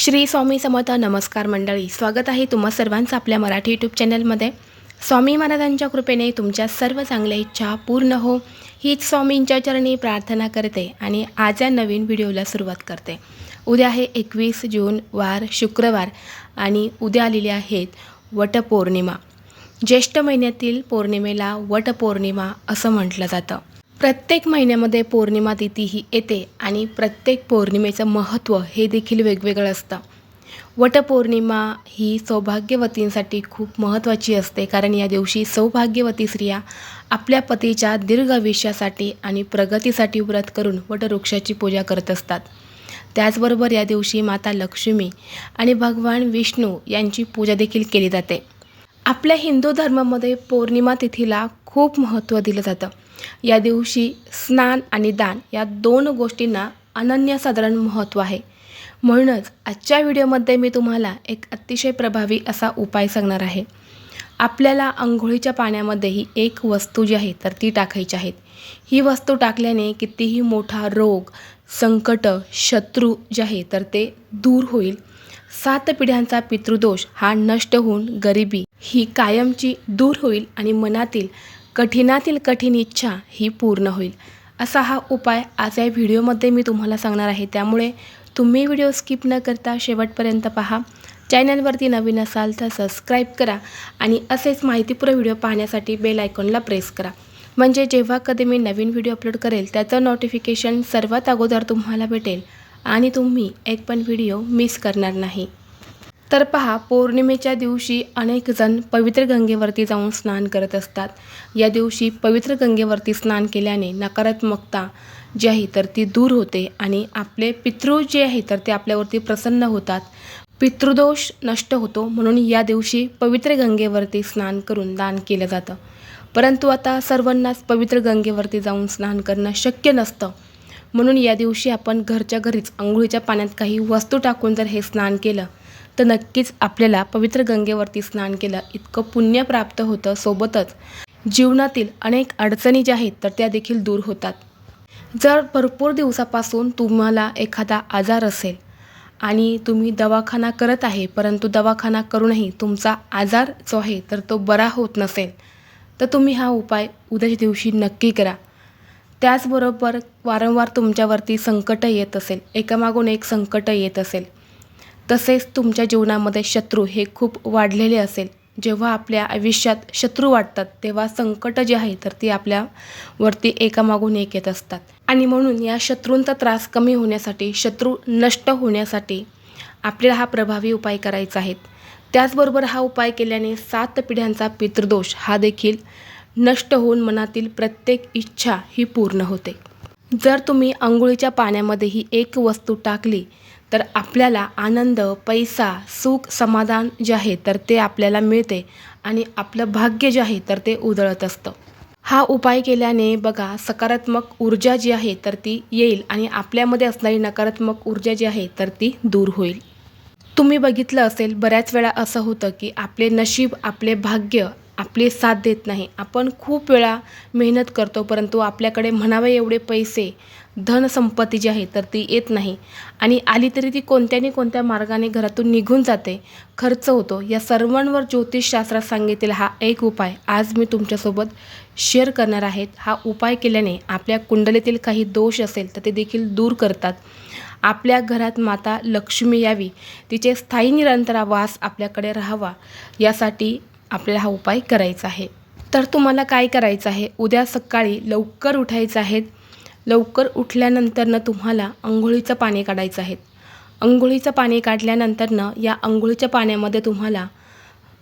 श्री स्वामी समर्थ नमस्कार मंडळी स्वागत आहे तुम्हा सर्वांचं आपल्या मराठी यूट्यूब चॅनलमध्ये स्वामी महाराजांच्या कृपेने तुमच्या सर्व चांगल्या इच्छा पूर्ण हो हीच स्वामींच्या चरणी प्रार्थना करते आणि आज या नवीन व्हिडिओला सुरुवात करते. उद्या आहे एकवीस जून वार शुक्रवार आणि उद्या आलेली आहेत वटपौर्णिमा. ज्येष्ठ महिन्यातील पौर्णिमेला वटपौर्णिमा असं म्हटलं जातं. प्रत्येक महिन्यामध्ये पौर्णिमा तिथी ही येते आणि प्रत्येक पौर्णिमेचं महत्त्व हे देखील वेगवेगळं असतं. वटपौर्णिमा ही सौभाग्यवतींसाठी खूप महत्त्वाची असते कारण या दिवशी सौभाग्यवती स्त्रिया आपल्या पतीच्या दीर्घ आयुष्यासाठी आणि प्रगतीसाठी व्रत करून वटवृक्षाची पूजा करत असतात. त्याचबरोबर या दिवशी माता लक्ष्मी आणि भगवान विष्णू यांची पूजा देखील केली जाते. आपल्या हिंदू धर्मामध्ये पौर्णिमा तिथीला खूप महत्त्व दिलं जातं. या दिवशी स्नान आणि दान या दोन गोष्टींना अनन्यसाधारण महत्त्व आहे. म्हणूनच आजच्या व्हिडिओमध्ये मी तुम्हाला एक अतिशय प्रभावी असा उपाय सांगणार आहे. आपल्याला आंघोळीच्या पाण्यामध्येही एक वस्तू जी आहे तर ती टाकायची आहेत ही वस्तू टाकल्याने कितीही मोठा रोग संकट शत्रू जे आहे तर ते दूर होईल. सात पिढ्यांचा पितृदोष हा नष्ट होऊन गरिबी ही कायमची दूर होईल आणि मनातील कठीणातील कठीण इच्छा ही पूर्ण होईल. असा हा उपाय आज या व्हिडिओमध्ये मी तुम्हाला सांगणार आहे. त्यामुळे तुम्ही व्हिडिओ स्किप न करता शेवटपर्यंत पहा. चॅनलवरती नवीन असाल तर सबस्क्राईब करा आणि असेच माहितीपूर्ण व्हिडिओ पाहण्यासाठी बेल आयकॉनला प्रेस करा. म्हणजे जेव्हा कधी मी नवीन व्हिडिओ अपलोड करेल त्याचं नोटिफिकेशन सर्वात अगोदर तुम्हाला भेटेल आणि तुम्ही एक पण व्हिडिओ मिस करणार नाही. तर पहा पौर्णिमेच्या दिवशी अनेक जण पवित्र गंगेवरती जाऊन स्नान करत असतात. या दिवशी पवित्र गंगेवरती स्नान केल्याने नकारात्मकता जी आहे तर ती दूर होते आणि आपले पितृ जे आहे तर ते आपल्यावरती प्रसन्न होतात. पितृदोष नष्ट होतो म्हणून या दिवशी पवित्र गंगेवरती स्नान करून दान केलं जातं. परंतु आता सर्वांनाच पवित्र गंगेवरती जाऊन स्नान करणं शक्य नसतं. म्हणून या दिवशी आपण घरच्या घरीच आंघोळीच्या पाण्यात काही वस्तू टाकून जर हे स्नान केलं तर नक्कीच आपल्याला पवित्र गंगेवरती स्नान केलं इतकं पुण्य प्राप्त होतं सोबतच. जीवनातील अनेक अडचणी ज्या आहेत तर त्या देखील दूर होतात. जर भरपूर दिवसापासून तुम्हाला एखादा आजार असेल आणि तुम्ही दवाखाना करत आहे परंतु दवाखाना करूनही तुमचा आजार जो आहे तर तो बरा होत नसेल तर तुम्ही हा उपाय उद्याच्या दिवशी नक्की करा. त्याचबरोबर वारंवार तुमच्यावरती संकट येत असेल एकामागून एक संकट येत असेल तसेच तुमच्या जीवनामध्ये शत्रू हे खूप वाढलेले असेल. जेव्हा आपल्या आयुष्यात शत्रू वाटतात तेव्हा संकट जे आहे तर ती आपल्यावरती एकामागून एक येत असतात. आणि म्हणून या शत्रूंचा त्रास कमी होण्यासाठी शत्रू नष्ट होण्यासाठी आपल्याला हा प्रभावी उपाय करायचा आहे. त्याचबरोबर हा उपाय केल्याने सात पिढ्यांचा पितृदोष हा देखील नष्ट होऊन मनातील प्रत्येक इच्छा ही पूर्ण होते. जर तुम्ही आंघोळीच्या पाण्यामध्ये ही एक वस्तू टाकली तर आपल्याला आनंद पैसा सुख समाधान जे आहे तर ते आपल्याला मिळते आणि आपलं भाग्य जे आहे तर ते उधळत असतं. हा उपाय केल्याने बघा सकारात्मक ऊर्जा जी आहे तर ती येईल आणि आपल्यामध्ये असणारी नकारात्मक ऊर्जा जी आहे तर ती दूर होईल. तुम्ही बघितलं असेल बऱ्याच वेळा असं होतं की आपले नशीब आपले भाग्य आपली साथ देत नाही. आपण खूप वेळा मेहनत करतो परंतु आपल्याकडे म्हणावे एवढे पैसे धनसंपत्ती जी आहे तर ती येत नाही. आणि आली तरी ती कोणत्या ना कोणत्या मार्गाने घरातून निघून जाते खर्च होतो. या सर्वांवर ज्योतिषशास्त्रात सांगितलेला हा एक उपाय आज मी तुमच्यासोबत शेअर करणार आहेत हा उपाय केल्याने आपल्या कुंडलीतील काही दोष असेल तर ते देखील दूर करतात. आपल्या घरात माता लक्ष्मी यावी तिचे स्थायी निरंतरा वास आपल्याकडे राहावा. यासाठी आपल्याला हा उपाय करायचा आहे. तर तुम्हाला काय करायचं आहे? उद्या सकाळी लवकर उठायचं आहे. लवकर उठल्यानंतरनं तुम्हाला अंघोळीचं पाणी काढायचं आहे. अंघोळीचं पाणी काढल्यानंतरनं या अंघोळीच्या पाण्यामध्ये तुम्हाला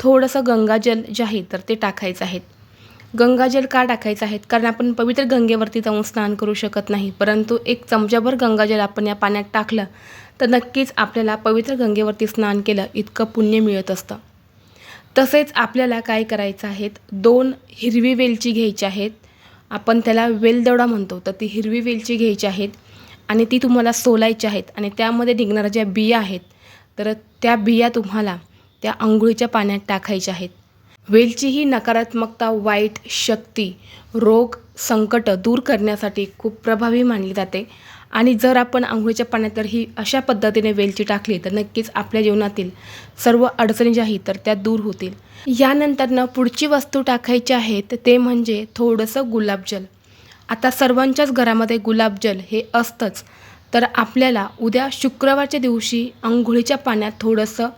थोडंसं गंगाजल जे आहे तर ते टाकायचं आहे. गंगाजल का टाकायचं आहे? कारण आपण पवित्र गंगेवरती जाऊन स्नान करू शकत नाही. परंतु एक चमच्याभर गंगाजल आपण या पाण्यात टाकलं तर नक्कीच आपल्याला पवित्र गंगेवरती स्नान केलं इतकं पुण्य मिळत असतं. तसेच आपल्याला काय करायचं आहेत? दोन हिरवी वेलची घ्यायची आहेत. आपण त्याला वेलदवडा म्हणतो. तर ती हिरवी वेलची घ्यायची आहेत आणि ती तुम्हाला सोलायची आहेत आणि त्यामध्ये निघणाऱ्या ज्या बिया आहेत तर त्या बिया तुम्हाला त्या आंघोळीच्या पाण्यात टाकायच्या आहेत. वेलची ही नकारात्मकता वाईट शक्ती रोग संकट दूर करण्यासाठी खूप प्रभावी मानली जाते. आणि जर आपण आंघोळीच्या पाण्यात तर ही अशा पद्धतीने वेलची टाकली तर नक्कीच आपल्या जीवनातील सर्व अडचणी ज्या आहेत तर त्या दूर होतील. यानंतरनं पुढची वस्तू टाकायची आहे ते म्हणजे थोडंसं गुलाबजल आता सर्वांच्याच घरामध्ये गुलाबजल हे असतंच. तर आपल्याला उद्या शुक्रवारच्या दिवशी आंघोळीच्या पाण्यात थोडंसं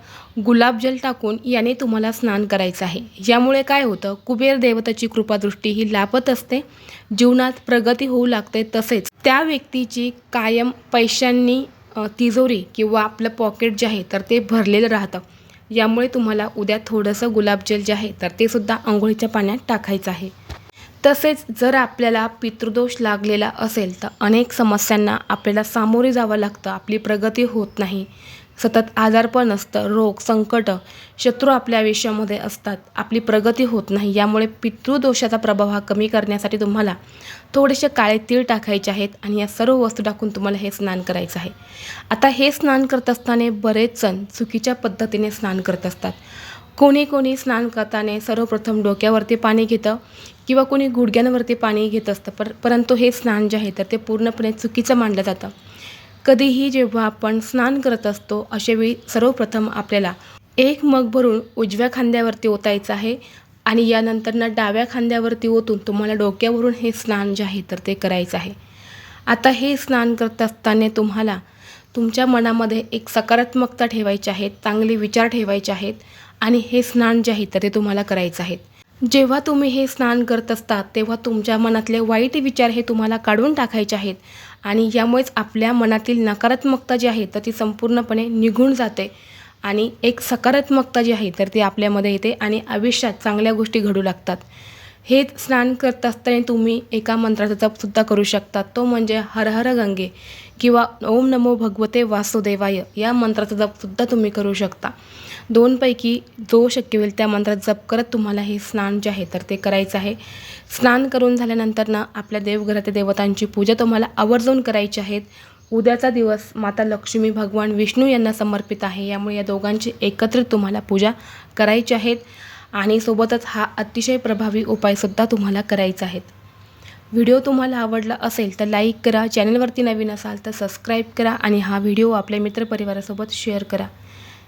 गुलाबजल टाकून याने तुम्हाला स्नान करायचं आहे. यामुळे काय होतं कुबेर देवताची कृपादृष्टी ही लाभत असते जीवनात प्रगती होऊ लागते तसेच त्या व्यक्तीची कायम पैशांनी तिजोरी किंवा आपलं पॉकेट जे आहे तर ते भरलेलं राहतं. यामुळे तुम्हाला उद्या थोडंसं गुलाबजल जे आहे तर ते सुद्धा आंघोळीच्या पाण्यात टाकायचं आहे. तसेच जर आपल्याला पितृदोष लागलेला असेल तर अनेक समस्यांना आपल्याला सामोरे जावं लागतं. आपली प्रगती होत नाही. सतत आजारपण असतं रोग संकट शत्रू आपल्या आयुष्यामध्ये असतात. आपली प्रगती होत नाही यामुळे पितृदोषाचा प्रभाव हा कमी करण्यासाठी तुम्हाला थोडेसे काळे तीळ टाकायचे आहेत आणि या सर्व वस्तू टाकून तुम्हाला हे स्नान करायचं आहे. आता हे स्नान करत असताना बरेच जण चुकीच्या पद्धतीने स्नान करत असतात. कोणी कोणी स्नान करताना सर्वप्रथम डोक्यावरती पाणी घेतं किंवा कोणी गुडघ्यांवरती पाणी घेत असतं पर परंतु हे स्नान जे आहे तर ते पूर्णपणे चुकीचं मानलं जातं. कधीही जेव्हा आपण स्नान करत असतो अशावेळी सर्वप्रथम आपल्याला एक मग भरून उजव्या खांद्यावरती ओतायचं आहे आणि यानंतरनं डाव्या खांद्यावरती ओतून तुम्हाला डोक्यावरून हे स्नान जे आहे तर ते करायचं आहे. आता हे स्नान करत असताना तुम्हाला तुमच्या मनामध्ये एक सकारात्मकता ठेवायची आहे चांगले विचार ठेवायचे आहेत आणि हे स्नान जे आहे तर ते तुम्हाला करायचं आहे. जेव्हा तुम्ही हे स्नान करत असतात तेव्हा तुमच्या मनातले वाईट विचार हे तुम्हाला काढून टाकायचे आहेत. आणि यामुळेच आपल्या मनातील नकारात्मकता जी आहे तर ती संपूर्णपणे निघून जाते. आणि एक सकारात्मकता जी आहे तर ती आपल्यामध्ये येते आणि आयुष्यात चांगल्या गोष्टी घडू लागतात. हे स्नान करत असताना तुम्ही एका मंत्राचा जपसुद्धा करू शकता. तो म्हणजे हर हर गंगे किंवा ओम नमो भगवते वासुदेवाय या मंत्राचा जपसुद्धा तुम्ही करू शकता. दोनपैकी जो शक्य होईल त्या मंत्रात जप करत तुम्हाला हे स्नान जे आहे तर ते करायचं आहे. स्नान करून झाल्यानंतर ना आपल्या देवघरातील देवतांची पूजा तुम्हाला आवर्जून करायची आहेत उद्याचा दिवस माता लक्ष्मी भगवान विष्णू यांना समर्पित आहे. यामुळे या दोघांची एकत्रित तुम्हाला पूजा करायची आहेत आणि सोबतच हा अतिशय प्रभावी उपायसुद्धा तुम्हाला करायचा आहेत व्हिडिओ तुम्हाला आवडला असेल तर लाईक करा. चॅनलवरती नवीन असाल तर सबस्क्राईब करा आणि हा व्हिडिओ आपल्या मित्रपरिवारासोबत शेअर करा.